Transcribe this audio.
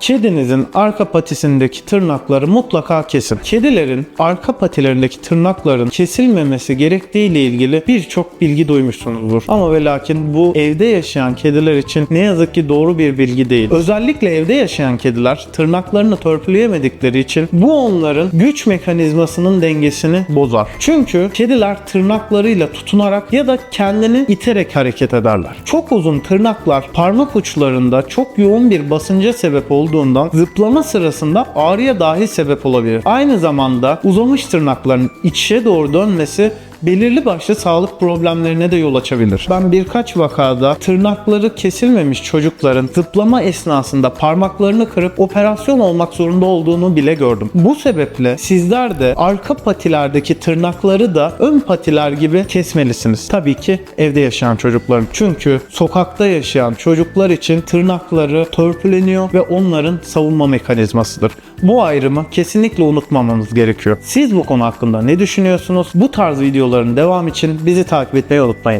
Kedinizin arka patisindeki tırnakları mutlaka kesin. Kedilerin arka patilerindeki tırnakların kesilmemesi gerektiği ile ilgili birçok bilgi duymuşsunuzdur. Ama ve lakin bu evde yaşayan kediler için ne yazık ki doğru bir bilgi değil. Özellikle evde yaşayan kediler tırnaklarını törpüleyemedikleri için bu onların güç mekanizmasının dengesini bozar. Çünkü kediler tırnaklarıyla tutunarak ya da kendini iterek hareket ederler. Çok uzun tırnaklar parmak uçlarında çok yoğun bir basınca sebep olduğundan zıplama sırasında ağrıya dahi sebep olabilir. Aynı zamanda uzamış tırnakların içe doğru dönmesi belirli başlı sağlık problemlerine de yol açabilir. Ben birkaç vakada tırnakları kesilmemiş çocukların zıplama esnasında parmaklarını kırıp operasyon olmak zorunda olduğunu bile gördüm. Bu sebeple sizler de arka patilerdeki tırnakları da ön patiler gibi kesmelisiniz. Tabii ki evde yaşayan çocukların. Çünkü sokakta yaşayan çocuklar için tırnakları törpüleniyor ve onların savunma mekanizmasıdır. Bu ayrımı kesinlikle unutmamamız gerekiyor. Siz bu konu hakkında ne düşünüyorsunuz? Bu tarz videoların devam için bizi takip etmeyi unutmayın.